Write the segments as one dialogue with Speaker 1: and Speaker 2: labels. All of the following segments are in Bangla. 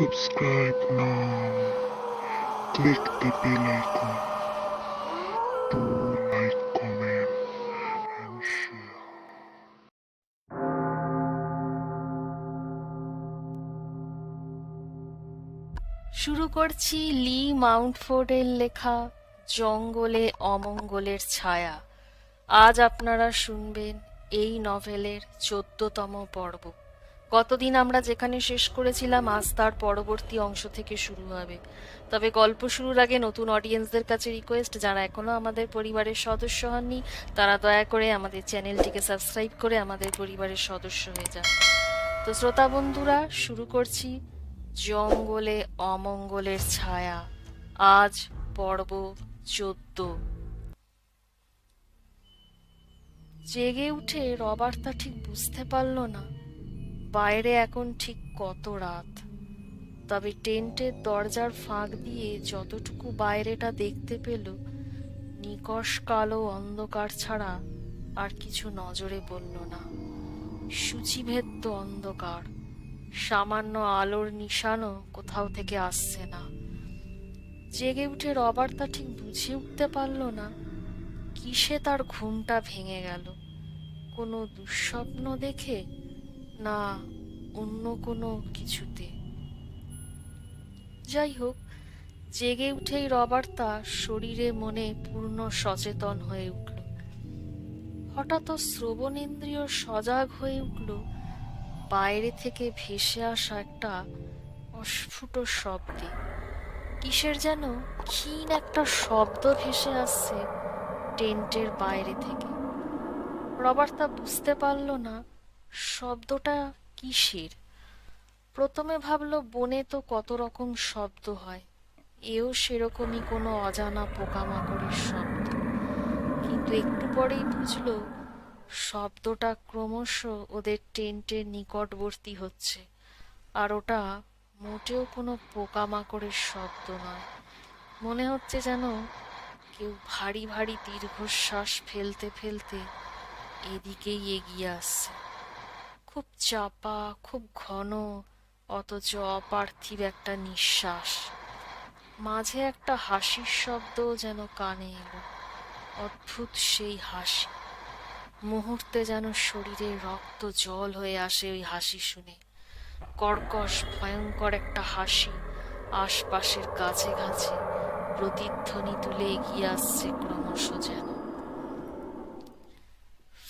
Speaker 1: Subscribe now. Click the bell icon. Do like, comment, and share.
Speaker 2: শুরু করছি লি মাউন্টফোর্ডের লেখা জঙ্গলে অমঙ্গলের ছায়া আজ আপনারা শুনবেন এই নভেলের চোদ্দতম পর্ব গতদিন আমরা যেখানে শেষ করেছিলাম, আজ তার পরবর্তী অংশ থেকে শুরু হবে। তবে গল্প শুরুর আগে নতুন অডিয়েন্সদের কাছে রিকোয়েস্ট যারা এখনও আমাদের পরিবারের সদস্য হননি, তারা দয়া করে আমাদের চ্যানেলটিকে সাবস্ক্রাইব করে আমাদের পরিবারের সদস্য হয়ে যান। তো শ্রোতা বন্ধুরা, শুরু করছি জঙ্গলে অমঙ্গলের ছায়া। আজ পর্ব চোদ্দ। জেগে উঠে রবার্তা ঠিক বুঝতে পারল না। বাইরে এখন ঠিক কত রাত? তবে টেন্টের দরজার ফাঁক দিয়ে যতটুকু বাইরেটা দেখতে পেল নিকষ কালো অন্ধকার ছাড়া আর কিছু নজরে বলল না। সূচিভেদ্য অন্ধকার, সামান্য আলোর নিশানও কোথাও থেকে আসছে না। জেগে উঠে রবার্ট তা ঠিক বুঝে উঠতে পারল না, কিসে তার ঘুমটা ভেঙে গেল। কোনো দুঃস্বপ্ন দেখে না, অন্য কোনো কিছুতে। যাই হোক জেগে উঠেই রবার্ট তা শরীরে মনে পূর্ণ সচেতন হয়ে উঠল। হঠাৎ শ্রবণেন্দ্রিয় সজাগ হয়ে উঠল, বাইরে থেকে ভেসে আসা একটা অস্ফুট শব্দে। কিসের যেন ক্ষীণ একটা শব্দ ভেসে আসছে টেন্টের বাইরে থেকে। রবার্ট তা বুঝতে পারল না শব্দটা কিসের? প্রথমে ভাবলো, বনে তো কত রকম শব্দ হয়। এও সেরকমই কোনো অজানা পোকামাকড়ের শব্দ। কিন্তু একটু পরেই বুঝলো, শব্দটা ক্রমশ ওদের টেন্টের নিকটবর্তী হচ্ছে, আর ওটা মোটেও কোনো পোকামাকড়ের শব্দ নয়। মনে হচ্ছে যেন কেউ ভারী ভারী দীর্ঘশ্বাস ফেলতে ফেলতে এদিকেই এগিয়ে আসছে। খুব চাপা, খুব ঘন, অথচ অপার্থিব একটা নিঃশ্বাস। মাঝে একটা হাসির শব্দও যেন কানে এলো। অদ্ভুত সেই হাসি। মুহূর্তে যেন শরীরে রক্ত জল হয়ে আসে ওই হাসি শুনে। কর্কশ, ভয়ঙ্কর একটা হাসি আশপাশের গাছে গাছে প্রতিধ্বনি তুলে এগিয়ে আসছে ক্রমশ যেন।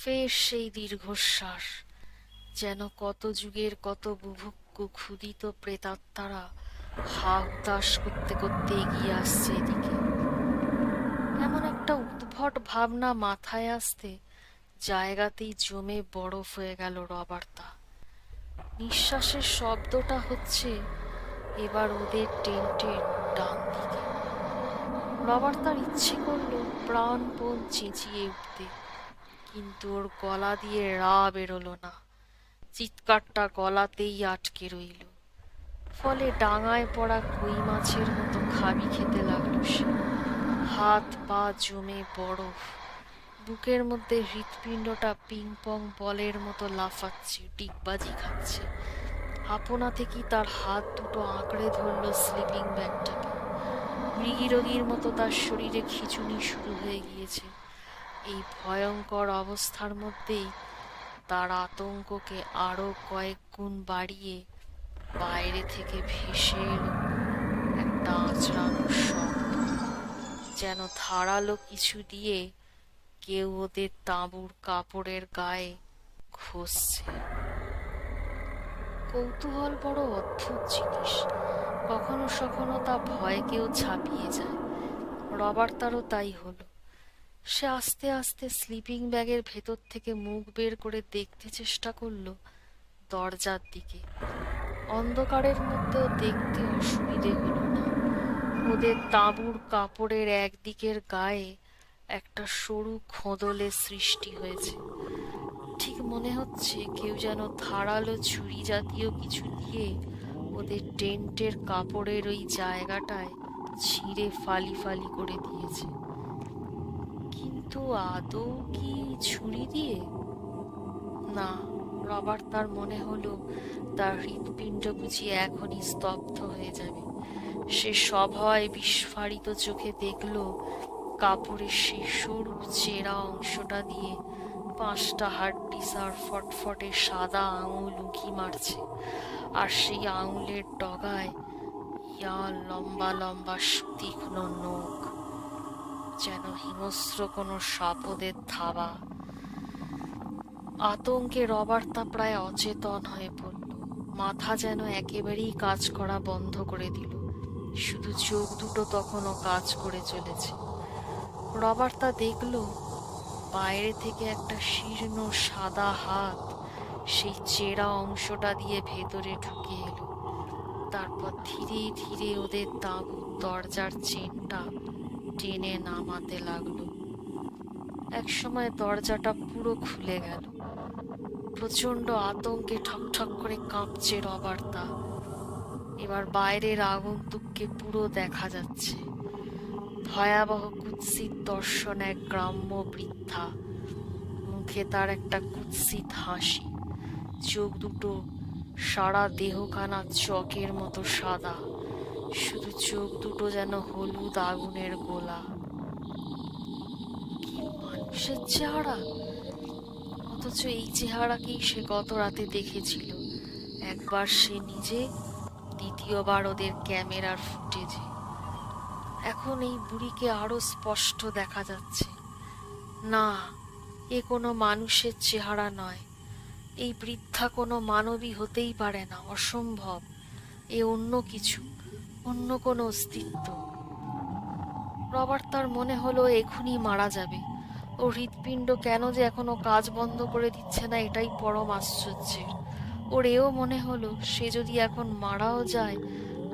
Speaker 2: ফের সেই দীর্ঘশ্বাস। যেন কত যুগের কত বুভুক্কু ক্ষুদিত প্রেতাত্মারা হা করতে করতে এগিয়ে আসছে এদিকে। এমন একটা উদ্ভট ভাবনা মাথায় আসতে জায়গাতেই জমে বরফ হয়ে গেল রবার্তা। নিঃশ্বাসের শব্দটা হচ্ছে এবার ওদের টেন্টের ডান দিকে। রবার্তার ইচ্ছে করল প্রাণপণ চেঁচিয়ে উঠতে, কিন্তু ওর গলা দিয়ে রা বেরোলো না। চিৎকারটা গলাতেই আটকে রইল। ফলে ডাঙায় পড়া কই মাছের মতো খাবি খেতে লাগল সে। হাত পা জমে বরফ। বুকের মধ্যে হৃৎপিণ্ডটা পিং পং বলের মতো লাফাচ্ছে, ডিগবাজি খাচ্ছে। আপনা থেকেই তার হাত দুটো আঁকড়ে ধরল স্লিপিং ব্যাগটাকে। মৃগীরোগীর মতো তার শরীরে খিচুনি শুরু হয়ে গিয়েছে। এই ভয়ঙ্কর অবস্থার মধ্যেই তার আতঙ্ককে আরও কয়েক গুণ বাড়িয়ে বাইরে থেকে ভেসে একটা আঁচড়ানো শব্দ। যেন ধারালো কিছু দিয়ে কেউ ওদের তাঁবুর কাপড়ের গায়ে ঘষছে। কৌতূহল বড় অদ্ভুত জিনিস। কখনো সখনো তা ভয়কেও ছাপিয়ে যায়। রবার তারও তাই হলো। সে আস্তে আস্তে স্লিপিং ব্যাগের ভেতর থেকে মুখ বের করে দেখতে চেষ্টা করল দরজার দিকে। অন্ধকারের মধ্যেও দেখতে অসুবিধে হল না। ওদের তাঁবুর কাপড়ের একদিকের গায়ে একটা সরু খোঁদলের সৃষ্টি হয়েছে। ঠিক মনে হচ্ছে কেউ যেন ধারালো ছুরি জাতীয় কিছু দিয়ে ওদের টেন্টের কাপড়ের ওই জায়গাটায় ছিঁড়ে ফালি ফালি করে দিয়েছে। কিন্তু আদৌ কি ছুরি দিয়ে? না রবার তার মনে হলো তার হৃৎপিণ্ড বুঝি এখনই স্তব্ধ হয়ে যাবে। সে সভয় বিস্ফারিত চোখে দেখল কাপড়ের সেই সরু চেরা অংশটা দিয়ে পাঁচটা হাড্ডিসার ফটফটে সাদা আঙুল উঁকি মারছে। আর সেই আঙুলের ডগায় ইয়া লম্বা লম্বা তীক্ষ্ণ নখ। যেন হিংস্র কোনো সাপদের থাবা আতঙ্কে রবার্তা প্রায় অচেতন হয়ে পড়ল। মাথা যেন একেবারেই কাজ করা বন্ধ করে দিল। শুধু চোখ দুটো তখনও কাজ করে চলেছে। রবার্তা দেখল, বাইরে থেকে একটা শীর্ণ সাদা হাত সেই চেরা অংশটা দিয়ে ভেতরে ঢুকে এলো। তারপর ধীরে ধীরে ওদের তাঁবুর দরজার চেনটা টেনে নামাতে লাগল। একসময় দরজাটা পুরো খুলে গেল। প্রচণ্ড আতঙ্কে ঠকঠক করে কাঁপছে রবার্তা। এবার বাইরের আগন্তুককে পুরো দেখা যাচ্ছে। ভয়াবহ কুৎসিত দর্শন এক গ্রাম্য বৃদ্ধা। মুখে তার একটা কুৎসিত হাসি। চোখ দুটো সারা দেহখানা চকের মতো সাদা। শুধু চোখ দুটো যেন হলুদ আগুনের গোলা। মানুষের চেহারা! অথচ এই চেহারাকেই সে গত রাতে দেখেছিল। একবার সে নিজে, দ্বিতীয়বার ওদের ক্যামেরার ফুটেজে। এখন এই বুড়িকে আরও স্পষ্ট দেখা যাচ্ছে। না, এ কোনো মানুষের চেহারা নয়। এই বৃদ্ধা কোনো মানবী হতেই পারে না, অসম্ভব। এ অন্য কিছু। অন্য কোনো অস্তিত্ব। রবার্ট তার মনে হলো এখনই মারা যাবে। ও হৃৎপিণ্ড কেন যে এখনও কাজ বন্ধ করে দিচ্ছে না এটাই পরম আশ্চর্যের। ওর এও মনে হলো সে যদি এখন মারাও যায়,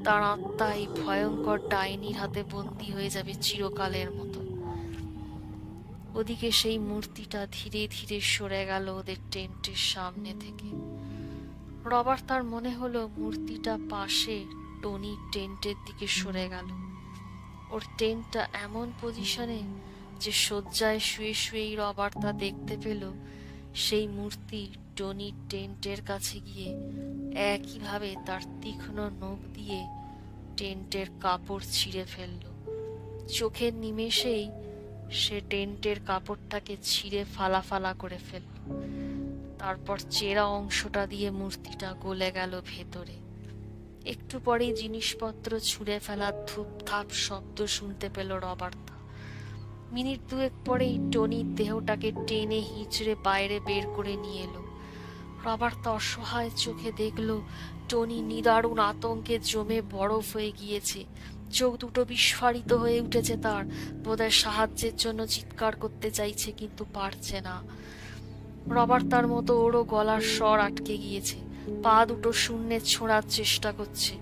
Speaker 2: তার আত্মা এই ভয়ঙ্কর ডাইনির হাতে বন্দি হয়ে যাবে চিরকালের মতো। ওদিকে সেই মূর্তিটা ধীরে ধীরে সরে গেল ওদের টেন্টের সামনে থেকে। রবার্ট তার মনে হলো মূর্তিটা পাশে টনির টেন্টের দিকে সরে গেল। ওর টেন্টটা এমন পজিশনে যে শয্যায় শুয়ে শুয়েই রবার তা দেখতে পেল। সেই মূর্তি টনির টেন্টের কাছে গিয়ে একইভাবে তার তীক্ষ্ণ নখ দিয়ে টেন্টের কাপড় ছিঁড়ে ফেলল। চোখের নিমেষেই সে টেন্টের কাপড়টাকে ছিঁড়ে ফালা ফালা করে ফেলল। তারপর চেরা অংশটা দিয়ে মূর্তিটা গলে গেল ভেতরে। একটু পরেই জিনিসপত্র ছুঁড়ে ফেলার ধূপধাপ শব্দ শুনতে পেল রবার্তা। মিনিট দুয়েক পরেই টনির দেহটাকে টেনে হিঁচড়ে বাইরে বের করে নিয়ে এলো। রবার্তা অসহায় চোখে দেখল, টনি নিদারুণ আতঙ্কে জমে বরফ হয়ে গিয়েছে। চোখ দুটো বিস্ফারিত হয়ে উঠেছে তার, বোধহয় সাহায্যের জন্য চিৎকার করতে চাইছে কিন্তু পারছে না। রবার্ট তার মতো ওরও গলার স্বর আটকে গিয়েছে। পা দুটো শূন্যে ছোঁড়ার চেষ্টা করছে,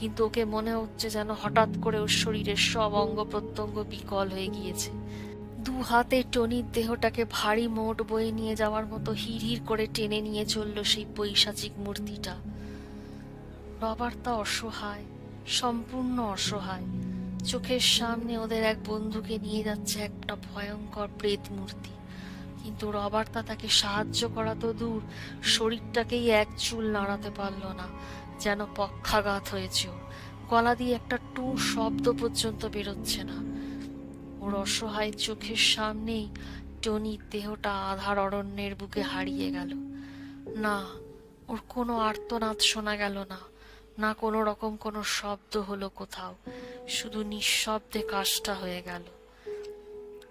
Speaker 2: কিন্তু ওকে মনে হচ্ছে যেন হঠাৎ করে ওর শরীরের সব অঙ্গ প্রত্যঙ্গ বিকল হয়ে গিয়েছে। দু হাতে টনির দেহটাকে ভারী মোট বয়ে নিয়ে যাওয়ার মতো হির করে টেনে নিয়ে চলল সেই পৈশাচিক মূর্তিটা। রবার্ট তা অসহায়, সম্পূর্ণ অসহায়। চোখের সামনে ওদের এক বন্ধুকে নিয়ে যাচ্ছে একটা ভয়ঙ্কর প্রেত মূর্তি। কিন্তু রবার্তা তাকে সাহায্য করা তো দূর। শরীরটাকেই এক চুল নাড়াতে পারল না, যেন পক্ষাঘাত হয়েছে গলা দিয়ে একটা টু শব্দ পর্যন্ত বেরোচ্ছে না। ওর অসহায় চোখের সামনেই টনির দেহটা আধার অরণ্যের বুকে হারিয়ে গেল। না, ওর কোনো আর্তনাদ শোনা গেল না না কোনো রকম কোনো শব্দ হলো কোথাও। শুধু নিঃশব্দে কাজটা হয়ে গেল।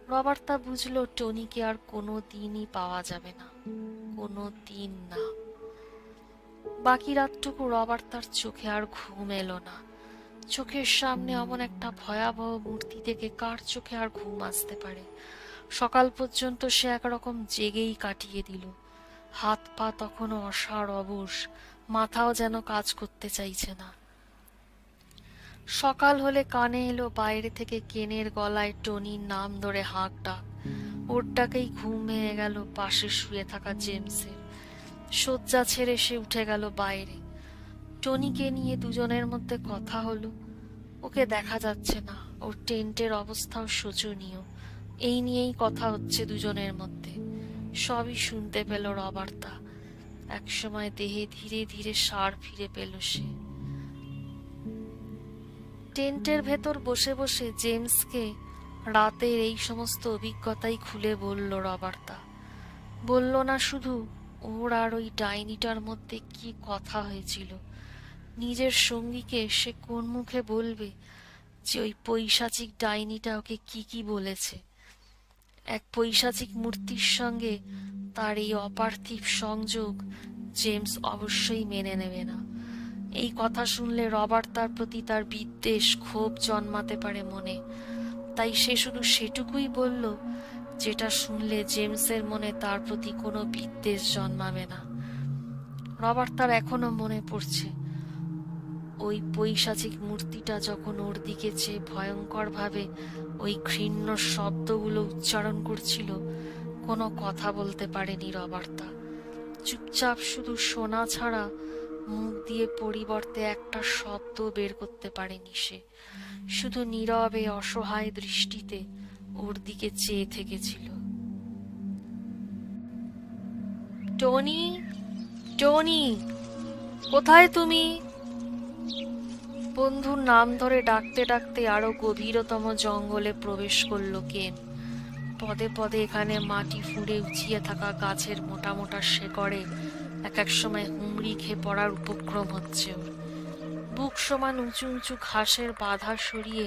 Speaker 2: রবার্ট তা বুঝলো টনিকে আর কোনো দিনই পাওয়া যাবে না, কোনো দিন না। বাকি রাতটুকু রবার্ট তার চোখে আর ঘুম এলো না। চোখের সামনে এমন একটা ভয়াবহ মূর্তি থেকে কার চোখে আর ঘুম আসতে পারে? সকাল পর্যন্ত সে একরকম জেগেই কাটিয়ে দিল। হাত পা তখনও অসার অবশ, মাথাও যেন কাজ করতে চাইছে না। সকাল হলে কানে এলো বাইরে থেকে কেনের গলায় টনির নাম ধরে হাঁক ডাক ওর ডাকেই ঘুম ভেঙে গেল পাশে শুয়ে থাকা জেমসের। শয্যা ছেড়ে সে উঠে গেল বাইরে। টনিকে নিয়ে দুজনের মধ্যে কথা হলো। ওকে দেখা যাচ্ছে না। ওর টেন্টের অবস্থাও শোচনীয়। এই নিয়েই কথা হচ্ছে দুজনের মধ্যে। সবই শুনতে পেল রবার্তা। একসময় দেহে ধীরে ধীরে সার ফিরে পেল সে। টেন্টের ভেতর বসে বসে জেমসকে রাতের এই সমস্ত অভিজ্ঞতাই খুলে বলল রবার্তা। বলল না শুধু ওর আর ওই ডাইনিটার মধ্যে কি কথা হয়েছিল। নিজের সঙ্গীকে সে কোন মুখে বলবে যে ওই পৈশাচিক ডাইনিটা ওকে কি কি বলেছে? এক পৈশাচিক মূর্তির সঙ্গে তার এই অপার্থিব সংযোগ জেমস অবশ্যই মেনে নেবে না। এই কথা শুনলে রবার্ট তার প্রতি তার বিদ্বেষ ক্ষোভ জন্মাতে পারে মনে। তাই সে শুধু সেটুকুই বলল, যেটা শুনলে জেমসের মনে তার প্রতি কোনো বিদ্বেষ জন্মাবে না। রবার্ট তার এখনও মনে পড়ছে। ওই পৈশাচিক মূর্তিটা যখন ওর দিকে চেয়ে ভয়ঙ্করভাবে ওই ঘৃণ্য শব্দগুলো উচ্চারণ করছিল, কোনো কথা বলতে পারেনি রবার্তা চুপচাপ শুধু শোনা ছাড়া মুখ দিয়ে পরিবর্তে একটা শব্দ বের করতে পারেনি সে। শুধু নীরবে, অসহায় দৃষ্টিতে ওর দিকে চেয়ে থেকেছিল। টনি টনি, কোথায় তুমি? বন্ধুর নাম ধরে ডাকতে ডাকতে আরও গভীরতম জঙ্গলে প্রবেশ করল কেন? পদে পদে এখানে মাটি ফুঁড়ে উঁচিয়ে থাকা গাছের মোটা মোটা শেকড়ে এক এক সময় হুমড়ি খেয়ে পড়ার উপক্রম হচ্ছে বুক সমান উঁচু উঁচু ঘাসের বাধা সরিয়ে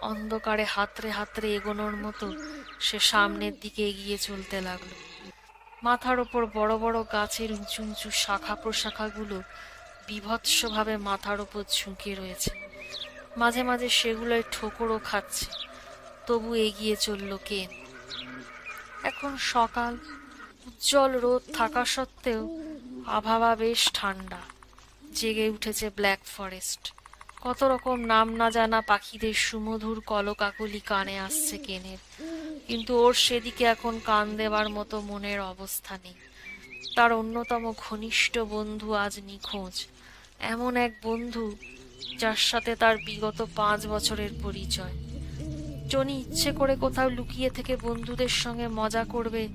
Speaker 2: অন্ধকারে হাতড়ে হাতরে এগোনোর মতো সে সামনের দিকে এগিয়ে চলতে লাগল। মাথার ওপর বড় বড় গাছের উঁচু উঁচু শাখা প্রশাখাগুলো বিভৎসভাবে মাথার ওপর ঝুঁকে রয়েছে। মাঝে মাঝে সেগুলোয় ঠোকরও খাচ্ছে। তবু এগিয়ে চলল কেন এখন সকাল, উজ্জ্বল রোদ থাকা সত্ত্বেও আবহাওয়া বেশ ঠান্ডা। জেগে উঠেছে ব্ল্যাক ফরেস্ট। কত রকম নাম না জানা পাখিদের সুমধুর কলকাকলি কানে আসছে কেনের। কিন্তু ওর সেদিকে এখন কান দেবার মতো মনের অবস্থা নেই। তার অন্যতম ঘনিষ্ঠ বন্ধু আজ নিখোঁজ। এমন এক বন্ধু যার সাথে তার বিগত পাঁচ বছরের পরিচয়। টনি ইচ্ছে করে কোথাও লুকিয়ে থেকে বন্ধুদের সঙ্গে মজা করবে,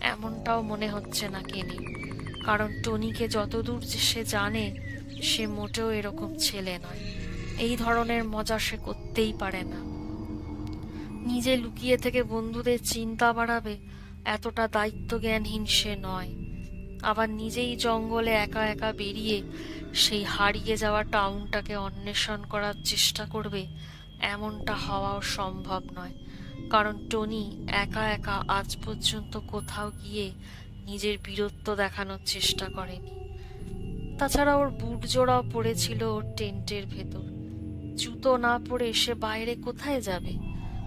Speaker 2: এমনটাও মনে হচ্ছে না কেনি কারণ টনিকে যতদূর সে জানে, সে মোটেও এরকম ছেলে নয়। এই ধরনের মজা সে করতেই পারে না। নিজে লুকিয়ে থেকে বন্ধুদের চিন্তা বাড়াবে এতটা দায়িত্বজ্ঞানহীন সে নয়। আবার নিজেই জঙ্গলে একা একা বেরিয়ে সেই হারিয়ে যাওয়া টাউনটাকে অন্বেষণ করার চেষ্টা করবে এমনটা হওয়াও সম্ভব নয়। কারণ টনি একা একা আজ পর্যন্ত কোথাও গিয়ে নিজের বীরত্ব দেখানোর চেষ্টা করেনি। তাছাড়া ওর বুট জোড়াও পড়েছিল ওর টেন্টের ভেতর। জুতো না পরে সে বাইরে কোথায় যাবে?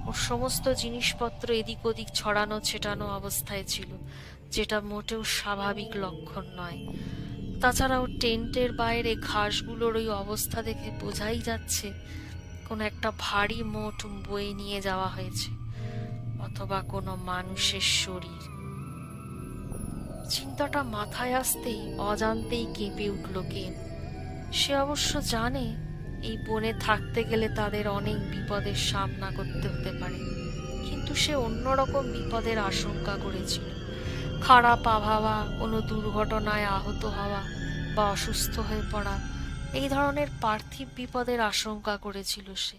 Speaker 2: ওর সমস্ত জিনিসপত্র এদিক ওদিক ছড়ানো ছেটানো অবস্থায় ছিল, যেটা মোটেও স্বাভাবিক লক্ষণ নয়। তাছাড়া ওর টেন্টের বাইরে ঘাসগুলোর ওই অবস্থা দেখে বোঝাই যাচ্ছে, কোনো একটা ভারী মোট বয়ে নিয়ে যাওয়া হয়েছে, অথবা কোনো মানুষের শরীর। চিন্তাটা মাথায় আসতেই, অজান্তেই কেঁপে উঠল কেন? সে অবশ্য জানে, এই বনে থাকতে গেলে তাদের অনেক বিপদের সামনা করতে হতে পারে। কিন্তু সে অন্যরকম বিপদের আশঙ্কা করেছিল। খারাপ আবহাওয়া, কোনো দুর্ঘটনায় আহত হওয়া বা অসুস্থ হয়ে পড়া, এই ধরনের পার্থিব বিপদের আশঙ্কা করেছিল সে।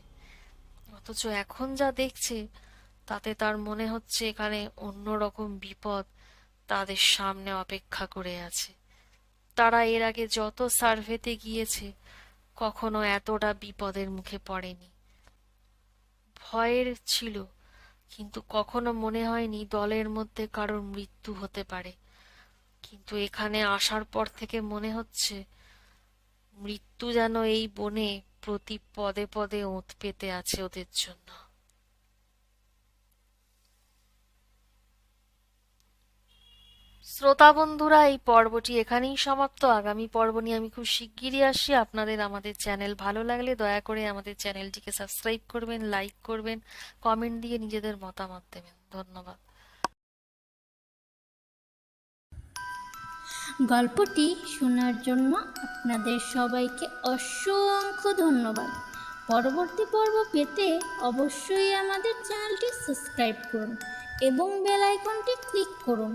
Speaker 2: অথচ এখন যা দেখছে, তাতে তার মনে হচ্ছে এখানে অন্যরকম বিপদ তাদের সামনে অপেক্ষা করে আছে। তারা এর আগে যত সার্ভেতে গিয়েছে, কখনো এতটা বিপদের মুখে পড়েনি। ভয়ের ছিল, কিন্তু কখনো মনে হয়নি দলের মধ্যে কারোর মৃত্যু হতে পারে। কিন্তু এখানে আসার পর থেকে মনে হচ্ছে, মৃত্যু যেন এই বনে প্রতি পদে পদে ওঁত পেতে আছে ওদের জন্য। শ্রোতা বন্ধুরা এই পর্বটি এখানেই সমাপ্ত। আগামী পর্ব নিয়ে আমি খুব শিগগিরই আসি আপনাদের আমাদের চ্যানেল ভালো লাগলে দয়া করে আমাদের চ্যানেলটিকে সাবস্ক্রাইব করবেন, লাইক করবেন, কমেন্ট দিয়ে নিজেদের মতামত দেবেন। ধন্যবাদ।
Speaker 3: গল্পটি শোনার জন্য আপনাদের সবাইকে অসংখ্য ধন্যবাদ। পরবর্তী পর্ব পেতে অবশ্যই আমাদের চ্যানেলটি সাবস্ক্রাইব করুন এবং বেল আইকনটি ক্লিক করুন।